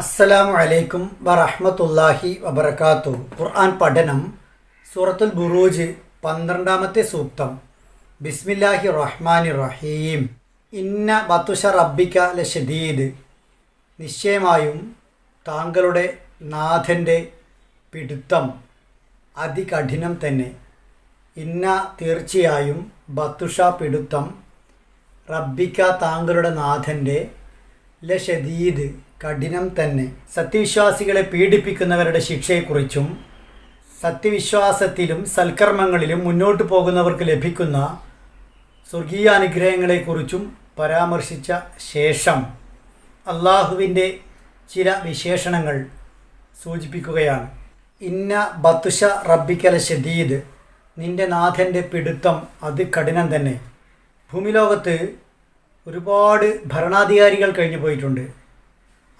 അസ്സലാമു അലൈക്കും വറഹ്മത്തുള്ളാഹി വബർക്കാത്തു ഖുർആൻ പഠനം സൂറത്തുൽ ബുറൂജ് പന്ത്രണ്ടാമത്തെ സൂക്തം. ബിസ്മില്ലാഹി റഹ്മാനി റഹീം. ഇന്ന ബത്തുഷ റബ്ബിക ലഷദീദ് നിശ്ചയമായും താങ്കളുടെ നാഥന്റെ പിടുത്തം അതികഠിനം തന്നെ. ഇന്ന തീർച്ചയായും ബത്തുഷ പിടുത്തം റബ്ബിക്ക താങ്കളുടെ നാഥന്റെ ലഷദീദ് കഠിനം തന്നെ. സത്യവിശ്വാസികളെ പീഡിപ്പിക്കുന്നവരുടെ ശിക്ഷയെക്കുറിച്ചും സത്യവിശ്വാസത്തിലും സൽക്കർമ്മങ്ങളിലും മുന്നോട്ട് പോകുന്നവർക്ക് ലഭിക്കുന്ന സ്വർഗീയ അനുഗ്രഹങ്ങളെക്കുറിച്ചും പരാമർശിച്ച ശേഷം അള്ളാഹുവിന്റെ ചില വിശേഷണങ്ങൾ സൂചിപ്പിക്കുകയാണ്. ഇന്ന ബത്തുഷ റബ്ബിക്കല ഷദീദ് നിന്റെ നാഥന്റെ പിടുത്തം അത് കഠിനം തന്നെ. ഭൂമിലോകത്ത് ഒരുപാട് ഭരണാധികാരികൾ കഴിഞ്ഞു പോയിട്ടുണ്ട്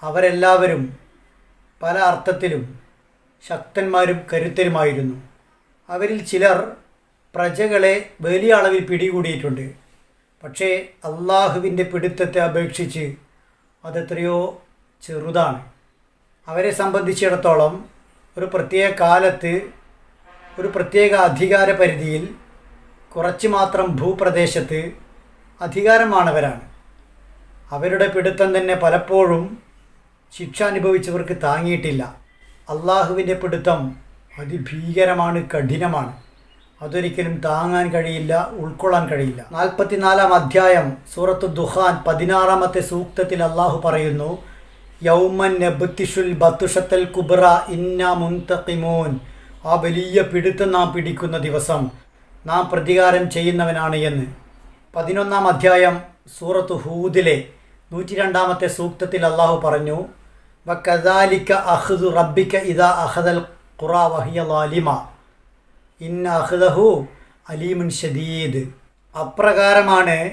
അവരെല്ലാവരും പല അർത്ഥത്തിലും ശക്തന്മാരും കരുത്തരുമായിരുന്നു. അവരിൽ ചിലർ പ്രജകളെ വലിയ അളവിൽ പിടികൂടിയിട്ടുണ്ട്. പക്ഷേ അള്ളാഹുവിന്റെ പിടുത്തത്തെ അപേക്ഷിച്ച് അതെത്രയോ ചെറുതാണ്. അവരെ സംബന്ധിച്ചിടത്തോളം ഒരു പ്രത്യേക കാലത്ത് ഒരു പ്രത്യേക അധികാര പരിധിയിൽ കുറച്ച് മാത്രം ഭൂപ്രദേശത്ത് അധികാരമാണവരാണ്. അവരുടെ പിടുത്തം തന്നെ പലപ്പോഴും ശിക്ഷ അനുഭവിച്ചവർക്ക് താങ്ങിയിട്ടില്ല. അള്ളാഹുവിന്റെ പിടുത്തം അതിഭീകരമാണ് കഠിനമാണ്. അതൊരിക്കലും താങ്ങാൻ കഴിയില്ല ഉൾക്കൊള്ളാൻ കഴിയില്ല. നാൽപ്പത്തിനാലാം അധ്യായം സൂറത്ത് ദുഹാൻ പതിനാറാമത്തെ സൂക്തത്തിൽ അള്ളാഹു പറയുന്നു യൗമൻ നബുത്തിഷുൽ ബത്തുഷത്തൽ കുബ്ര ഇന്ന മുൻതക്കിമോൻ ആ വലിയ പിടുത്തം നാം പിടിക്കുന്ന ദിവസം നാം പ്രതികാരം ചെയ്യുന്നവനാണ് എന്ന്. പതിനൊന്നാം അധ്യായം സൂറത്ത് ഹൂദിലെ നൂറ്റി രണ്ടാമത്തെ സൂക്തത്തിൽ അള്ളാഹു പറഞ്ഞു ഇദാ വഹിയ ലാലിമ. ഷദീദ് അപ്രകാരമാണ്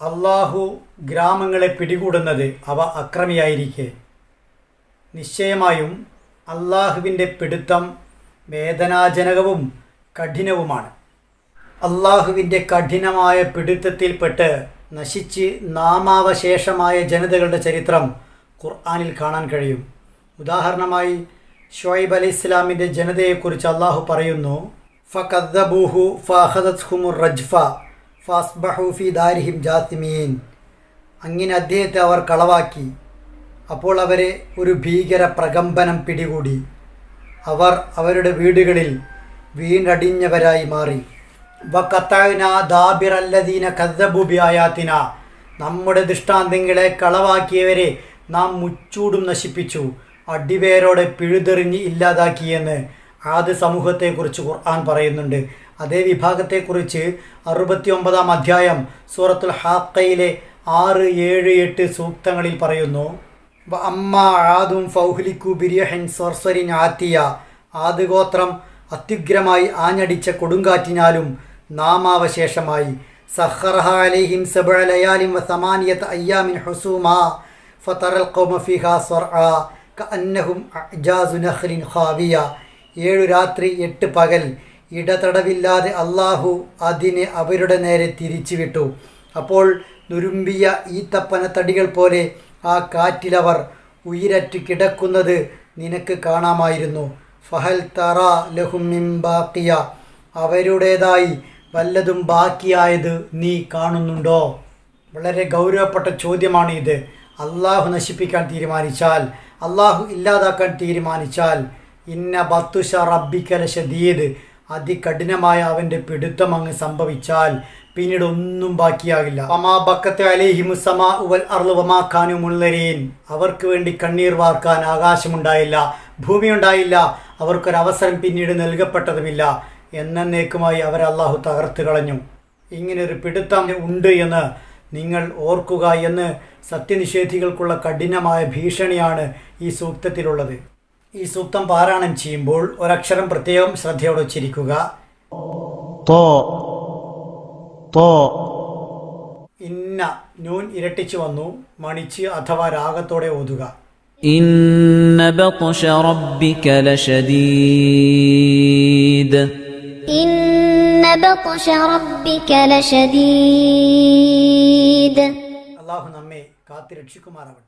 അള്ളാഹു ഗ്രാമങ്ങളെ പിടികൂടുന്നത്. അവ അക്രമിയായിരിക്കെ. നിശ്ചയമായും അള്ളാഹുവിന്റെ പിടുത്തം വേദനാജനകവും കഠിനവുമാണ്. അള്ളാഹുവിന്റെ കഠിനമായ പിടുത്തത്തിൽപ്പെട്ട് നശിച്ച് നാമാവശേഷമായ ജനതകളുടെ ചരിത്രം ഖുർആാനിൽ കാണാൻ കഴിയും. ഉദാഹരണമായി ഷുഐബ് അലി ഇസ്ലാമിന്റെ ജനതയെക്കുറിച്ച് അള്ളാഹു പറയുന്നു ഫഖദ്ദബൂഹു ഫഹദത്ഹുമുർ റജ്ഫ ഫസ്ബഹു ഫി ദാരിഹിം ജാസിമീൻ. അങ്ങനെ അദ്ദേഹത്തെ അവർ കളവാക്കി. അപ്പോൾ അവരെ ഒരു ഭീകര പ്രകമ്പനം പിടികൂടി. അവർ അവരുടെ വീടുകളിൽ വീണ്ടടിഞ്ഞവരായി മാറി. വക്കത്തായന ദാബിറല്ലദീന കദ്ദബുബിയായാത്തിന നമ്മുടെ ദൃഷ്ടാന്തങ്ങളെ കളവാക്കിയവരെ നാം മുച്ചൂടും നശിപ്പിച്ചു. അടിവേരോടെ പിഴുതെറിഞ്ഞ് ഇല്ലാതാക്കിയെന്ന് ആദ്യ സമൂഹത്തെക്കുറിച്ച് ഖുർആൻ പറയുന്നുണ്ട്. അതേ വിഭാഗത്തെക്കുറിച്ച് അറുപത്തി ഒമ്പതാം അധ്യായം സൂറത്തുൽ ഹാക്കയിലെ ആറ് ഏഴ് എട്ട് സൂക്തങ്ങളിൽ പറയുന്നു. അമ്മ ആദും ഫൗഹ്ലിക്കു ബിരിയഹൻ സർസരിൻ ആത്തിയ. ആദ്യഗോത്രം അത്യുഗ്രമായി ആഞ്ഞടിച്ച കൊടുങ്കാറ്റിനാലും നാമാവശേഷമായി. സഹറഹ അലൈഹിം സബഅ ലയാലിം വ സമാനിയത്ത് അയ്യാമിൻ ഹുസൂമ. ഫതറൽ ഖൗമ ഫിഹാ സർഅ കഅന്നഹും അജാസു നഖ്ലിൻ ഖാവിയ ഏഴു രാത്രി എട്ട് പകൽ. ഇടതടവില്ലാതെ അള്ളാഹു അതിനെ അവരുടെ നേരെ തിരിച്ചുവിട്ടു. അപ്പോൾ നുരുമ്പിയ ഈത്തപ്പനത്തടികൾ പോലെ ആ കാറ്റിലവർ ഉയിരറ്റ് കിടക്കുന്നത് നിനക്ക് കാണാമായിരുന്നു. ഫഹൽ തറ ലഹും ബാക്കിയ. അവരുടേതായി വല്ലതും ബാക്കിയായത് നീ കാണുന്നുണ്ടോ? വളരെ ഗൗരവപ്പെട്ട ചോദ്യമാണ് ഇത് അള്ളാഹു നശിപ്പിക്കാൻ തീരുമാനിച്ചാൽ അള്ളാഹു ഇല്ലാതാക്കാൻ തീരുമാനിച്ചാൽ ഇന്ന ബത്തുഷ റബ്ബിക്കല ഷദീദ് അതികഠിനമായ അവന്റെ പിടുത്തം അങ്ങ് സംഭവിച്ചാൽ പിന്നീട് ഒന്നും ബാക്കിയാകില്ല. അമാ ബക്കത്തെ അലേഹി സമാ ഉവൽ അർവമാ വമാ ഖാനു മുള്ളരീൻ അവർക്ക് വേണ്ടി കണ്ണീർ വാർക്കാൻ ആകാശമുണ്ടായില്ല ഭൂമിയുണ്ടായില്ല അവർക്കൊരവസരം പിന്നീട് നൽകപ്പെട്ടതുമില്ല. എന്നേക്കുമായി അവരെ അള്ളാഹു തകർത്ത് കളഞ്ഞു ഇങ്ങനൊരു പിടുത്തം ഉണ്ട് എന്ന് നിങ്ങൾ ഓർക്കുക എന്ന് സത്യനിഷേധികൾക്കുള്ള കഠിനമായ ഭീഷണിയാണ് ഈ സൂക്തത്തിലുള്ളത്. ഈ സൂക്തം പാരായണം ചെയ്യുമ്പോൾ ഒരക്ഷരം പ്രത്യേകം ശ്രദ്ധയോടെ ഉച്ചരിക്കുക. ഇന്ന നൂൻ ഇരട്ടിച്ചു വന്നു മണിച്ച് അഥവാ രാഗത്തോടെ ഓതുക. ഇന്ന ലശദീദ്. ഇന്ന إن بطش ربك لشديد അള്ളാഹു നമ്മെ കാത്തിരക്ഷിക്കുമാറാവട്ടെ